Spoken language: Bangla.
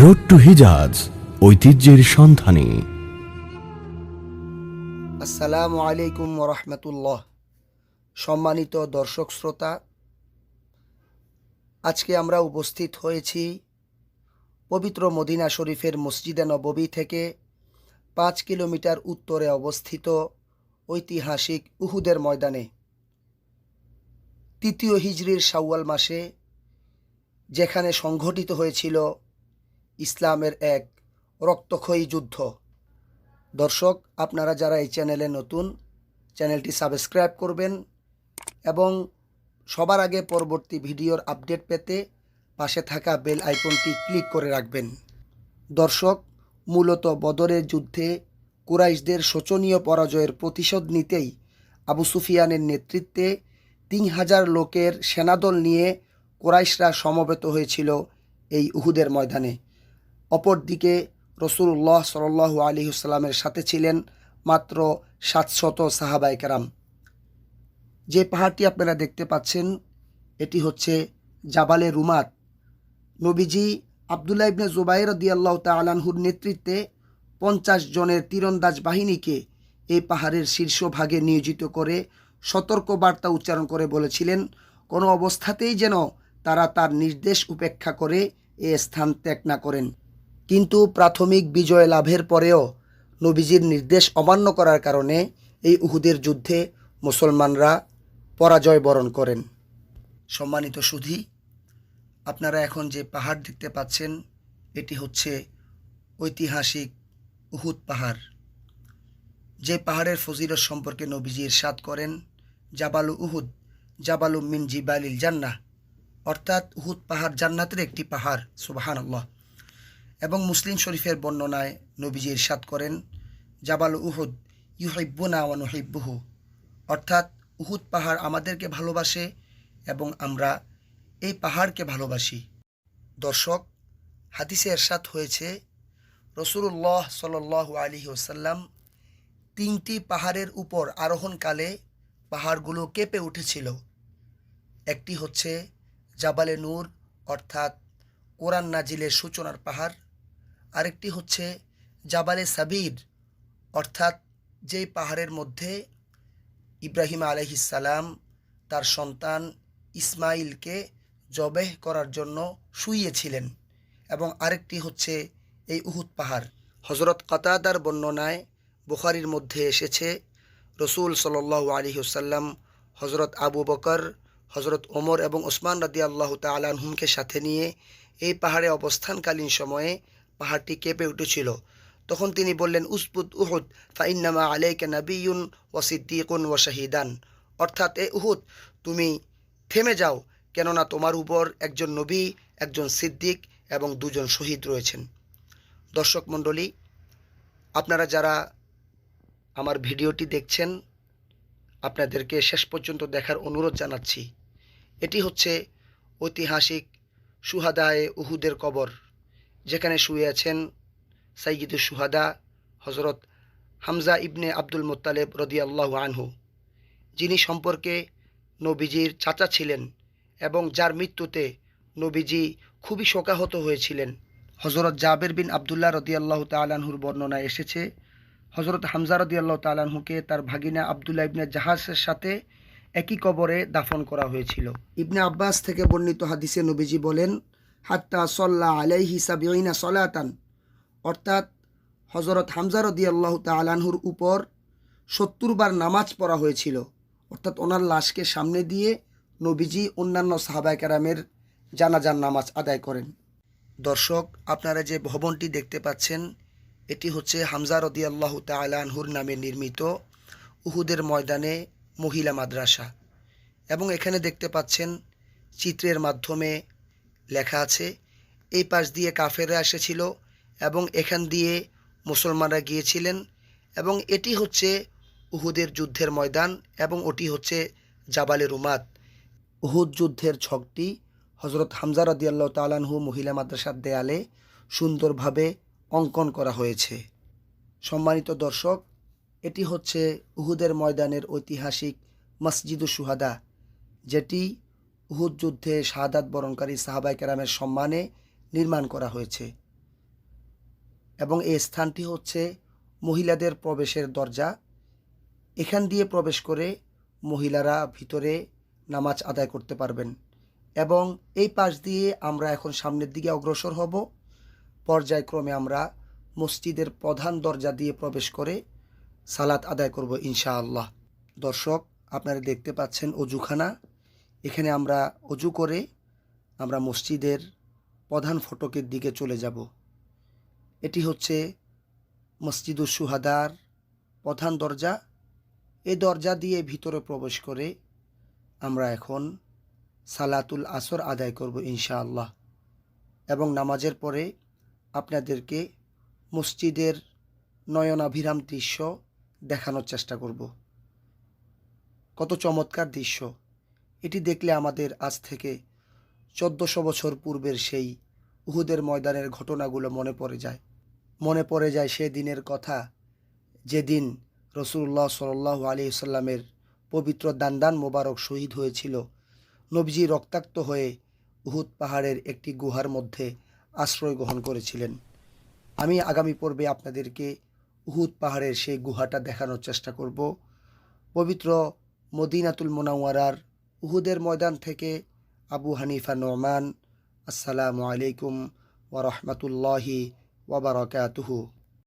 রোড টু হিজাজ, ঐতিহ্যের সন্ধানে। আসসালামু আলাইকুম রহমতুল্লাহ। সম্মানিত দর্শক শ্রোতা, আজকে আমরা উপস্থিত হয়েছি পবিত্র মদিনা শরীফের মসজিদে নববী থেকে পাঁচ কিলোমিটার উত্তরে অবস্থিত ঐতিহাসিক উহুদের ময়দানে। তৃতীয় হিজরির শাওয়াল মাসে যেখানে সংঘটিত হয়েছিল ইসলামের এক রক্তক্ষয়ী যুদ্ধ। দর্শক, আপনারা যারা এই চ্যানেলে নতুন, চ্যানেলটি সাবস্ক্রাইব করবেন এবং সবার আগে পরবর্তী ভিডিওর আপডেট পেতে পাশে থাকা বেল আইকনটি ক্লিক করে রাখবেন। দর্শক, মূলত বদরের যুদ্ধে কুরাইশদের শোচনীয় পরাজয়ের প্রতিশোধ নিতেই আবু সুফিয়ানের নেতৃত্বে তিন হাজার লোকের সেনাদল নিয়ে কোরাইশরা সমবেত হয়েছিল এই উহুদের ময়দানে। অপরদিকে রসুল্লাহ সাল্লু আলী সাল্লামের সাথে ছিলেন মাত্র সাতশত সাহাবাই কেরাম। যে পাহাড়টি আপনারা দেখতে পাচ্ছেন, এটি হচ্ছে জাবালে রুমাত নবীজি আবদুল্লাহ ইবনে জুবাইর দিয়াল্লাহ তালানহুর নেতৃত্বে পঞ্চাশ জনের তীরন্দাজ বাহিনীকে এই পাহাড়ের শীর্ষভাগে নিয়োজিত করে সতর্ক বার্তা উচ্চারণ করে বলেছিলেন, কোনো অবস্থাতেই যেন তারা তার নির্দেশ উপেক্ষা করে এ স্থান ত্যাগ না করেন। কিন্তু প্রাথমিক বিজয় লাভের পরেও নবীজির নির্দেশ অমান্য করার কারণে এই উহুদের যুদ্ধে মুসলমানরা পরাজয় বরণ করেন। সম্মানিত সুধী, আপনারা এখন যে পাহাড় দেখতে পাচ্ছেন, এটি হচ্ছে ঐতিহাসিক উহুদ পাহাড়। যে পাহাড়ের ফজিরত সম্পর্কে নবীজি ইরশাদ করেন, জাবালু উহুদ, জাবালু মিন জিবালিল জান্নাহ, অর্থাৎ উহুদ পাহাড় জান্নাতের একটি পাহাড় সুবাহান আল্লাহ এবং মুসলিম শরীফের বর্ণনায় নবীজি ইরশাদ করেন, জাবাল উহুদ ইউহিব্বুনা ওয়া নুহিব্বুহু। অর্থাৎ, উহুদ পাহাড় আমাদেরকে ভালোবাসে এবং আমরা এই পাহাড়কে ভালোবাসি। দর্শক, হাদিসে এরশাদ হয়েছে রসুল্লাহ সাল আলী ওসাল্লাম তিনটি পাহাড়ের উপর আরোহণকালে পাহাড়গুলো কেঁপে উঠেছিল। একটি হচ্ছে জাবালে নূর, অর্থাৎ কোরআন নাজিলের সূচনার পাহাড়। আরেকটি হচ্ছে জাবালে সাবির, অর্থাৎ যেই পাহাড়ের মধ্যে ইব্রাহিম আলহিসাল্লাম তার সন্তান ইসমাইলকে জবেহ করার জন্য শুইয়েছিলেন এবং আরেকটি হচ্ছে এই উহুদ পাহাড়। হজরত কাতাদার বর্ণনায় বুখারির মধ্যে এসেছে, রসুল সাল্লু আলী হুসাল্লাম হজরত আবু বকর হজরত ওমর এবং ওসমান রাদি আল্লাহ তালানহুমকে সাথে নিয়ে এই পাহাড়ে অবস্থানকালীন সময়ে পাহাড়টি কেঁপে উঠেছিল। তখন তিনি বললেন উসবুদ উহুদ, ফাইন্নামা আলাইকে নাবিউন ও সিদ্দিকুন ও শাহিদান। অর্থাৎ, এ উহুদ, তুমি থেমে যাও, কেননা তোমার উপর একজন নবী, একজন সিদ্দিক এবং দুজন শহীদ রয়েছেন। দর্শক মণ্ডলী, আপনারা যারা আমার ভিডিওটি দেখছেন, আপনাদেরকে শেষ পর্যন্ত দেখার অনুরোধ জানাচ্ছি। এটি হচ্ছে ঐতিহাসিক সুহাদায়ে উহুদের কবর। যেখানে শুয়ে আছেন সাইয়িদুল সুহাদা হজরত হামজা ইবনে আব্দুল মোত্তালেব রদিয়াল্লাহ আনহু। যিনি সম্পর্কে নবীজির চাচা ছিলেন এবং যার মৃত্যুতে নবীজি খুবই শোকাহত হয়েছিলেন। হজরত জাবের বিন আবদুল্লাহ রদিয়াল্লাহ তালানহুর বর্ণনায় এসেছে হজরত হামজা রদিয়াল্লাহ তালানহুকে তার ভাগিনা আবদুল্লাহ ইবনে জাহাজের সাথে একই কবরে দাফন করা হয়েছিল। ইবনে আব্বাস থেকে বর্ণিত হাদিসে নবীজি বলেন হাত্তা সল্লাহ আলাইহি সাবিনা সলাতান। অর্থাৎ হজরত হামজা রদিয়াল্লাহ তালানহুর উপর সত্তর বার নামাজ পড়া হয়েছিল। অর্থাৎ ওনার লাশকে সামনে দিয়ে নবীজি অন্যান্য সাহাবায় কেরামের জানাজান নামাজ আদায় করেন। দর্শক, আপনারা যে ভবনটি দেখতে পাচ্ছেন, এটি হচ্ছে হামজা রদিয়াল্লাহ তালানহুর নামে নির্মিত উহুদের ময়দানে মহিলা মাদ্রাসা। এবং এখানে দেখতে পাচ্ছেন চিত্রের মাধ্যমে লেখা আছে, এই পাশ দিয়ে কাফেরা এসেছিল এবং এখান দিয়ে মুসলমানরা গিয়েছিলেন এবং এটি হচ্ছে উহুদের যুদ্ধের ময়দান এবং ওটি হচ্ছে জাবালে রুমাত উহুদ যুদ্ধের ছকটি হজরত হামজা রদিয়াল্লাহ তালানহু মহিলা মাদ্রাসার দেয়ালে সুন্দরভাবে অঙ্কন করা হয়েছে। সম্মানিত দর্শক, এটি হচ্ছে উহুদের ময়দানের ঐতিহাসিক মসজিদুল সুহাদা যেটি উহুদ যুদ্ধে শাহাদাত বরণকারী সাহাবাই কেরামের সম্মানে নির্মাণ করা হয়েছে এবং এই স্থানটি হচ্ছে মহিলাদের প্রবেশের দরজা। এখান দিয়ে প্রবেশ করে মহিলারা ভিতরে নামাজ আদায় করতে পারবেন এবং এই পাশ দিয়ে আমরা এখন সামনের দিকে অগ্রসর হব। পর্যায়ক্রমে আমরা মসজিদের প্রধান দরজা দিয়ে প্রবেশ করে সালাত আদায় করব ইনশাআল্লাহ। দর্শক, আপনারা দেখতে পাচ্ছেন অজুখানা। এখানে আমরা অজু করে আমরা মসজিদের প্রধান ফটকের দিকে চলে যাব। এটি হচ্ছে মসজিদুর সুহাদার প্রধান দরজা। এই দরজা দিয়ে ভিতরে প্রবেশ করে আমরা এখন সালাতুল আসর আদায় করব ইনশাআল্লাহ। এবং নামাজের পরে আপনাদেরকে মসজিদের নয়নাভিরাম দৃশ্য দেখানোর চেষ্টা করব। কত চমৎকার দৃশ্য। এটি দেখলে আমাদের আজ থেকে চোদ্দশো বছর পূর্বের সেই উহুদের ময়দানের ঘটনাগুলো মনে পড়ে যায়। মনে পড়ে যায় সে দিনের কথা, যেদিন রসুল্লাহ সাল্লাহ আলী সাল্লামের পবিত্র দান্দান মোবারক শহীদ হয়েছিল। নবজি রক্তাক্ত হয়ে উহুদ পাহাড়ের একটি গুহার মধ্যে আশ্রয় গ্রহণ করেছিলেন। আমি আগামী পর্বে আপনাদেরকে উহুদ পাহাড়ের সেই গুহাটা দেখানোর চেষ্টা করব। পবিত্র মদিনাতুল মোনাওয়ারার উহুদের ময়দান থেকে আবু হানিফা নোমান আসসালামু আলাইকুম ওরহমতুল্লাহি রাহমাতুল্লাহি ওয়া বারাকাতুহু।